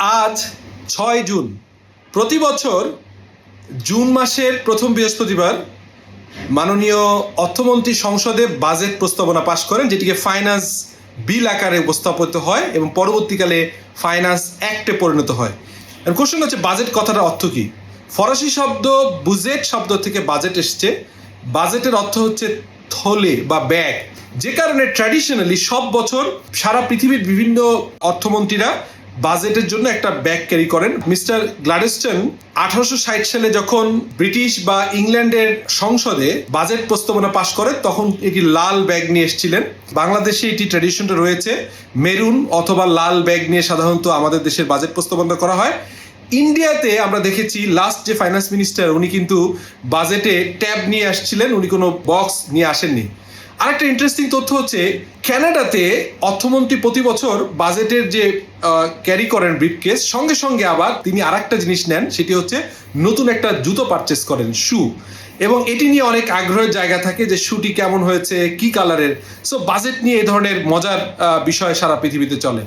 আজ ছয় জুন। প্রতি বছর জুন মাসের প্রথম বৃহস্পতিবার মাননীয় অর্থমন্ত্রী সংসদে বাজেট প্রস্তাবনা পাশ করেন, যেটিকে ফাইন্যান্স বিল আকারে উপস্থাপিত হয় এবং পরবর্তীকালে ফাইন্যান্স অ্যাক্টে পরিণত হয়। কোশ্চেন হচ্ছে, বাজেট কথাটা অর্থ কি? ফরাসি শব্দ বুজেট শব্দ থেকে বাজেট এসছে। বাজেটের অর্থ হচ্ছে থলে বা ব্যাগ। যে কারণে ট্র্যাডিশনালি সব বছর সারা পৃথিবীর বিভিন্ন অর্থমন্ত্রীরা বাজেটের জন্য একটা ব্যাগ ক্যারি করেন। মিস্টার গ্লাডেস্টন আঠারোশো ষাট সালে যখন ব্রিটিশ বা ইংল্যান্ডের সংসদে বাজেট প্রস্তাবনা পাশ করে, তখন একটি লাল ব্যাগ নিয়ে এসেছিলেন। বাংলাদেশে এটি ট্র্যাডিশনটা রয়েছে, মেরুন অথবা লাল ব্যাগ নিয়ে সাধারণত আমাদের দেশের বাজেট প্রস্তাবনা করা হয়। ইন্ডিয়াতে আমরা দেখেছি, লাস্ট যে ফাইন্যান্স মিনিস্টার, উনি কিন্তু বাজেটে ট্যাব নিয়ে আসছিলেন, উনি কোনো বক্স নিয়ে আসেননি। আরেকটা ইন্টারেস্টিং তথ্য হচ্ছে, ক্যানাডাতে অর্থমন্ত্রী প্রতি বছর বাজেটের যে ক্যারি করেন ব্রিফকেস সঙ্গে সঙ্গে আবার তিনি আরেকটা জিনিস নেন, সেটি হচ্ছে নতুন একটা জুতো পারচেস করেন শু এবং এটি নিয়ে অনেক আগ্রহের জায়গা থাকে যে শুটি কেমন হয়েছে, কি কালারের সো বাজেট নিয়ে এ ধরনের মজার বিষয় সারা পৃথিবীতে চলে।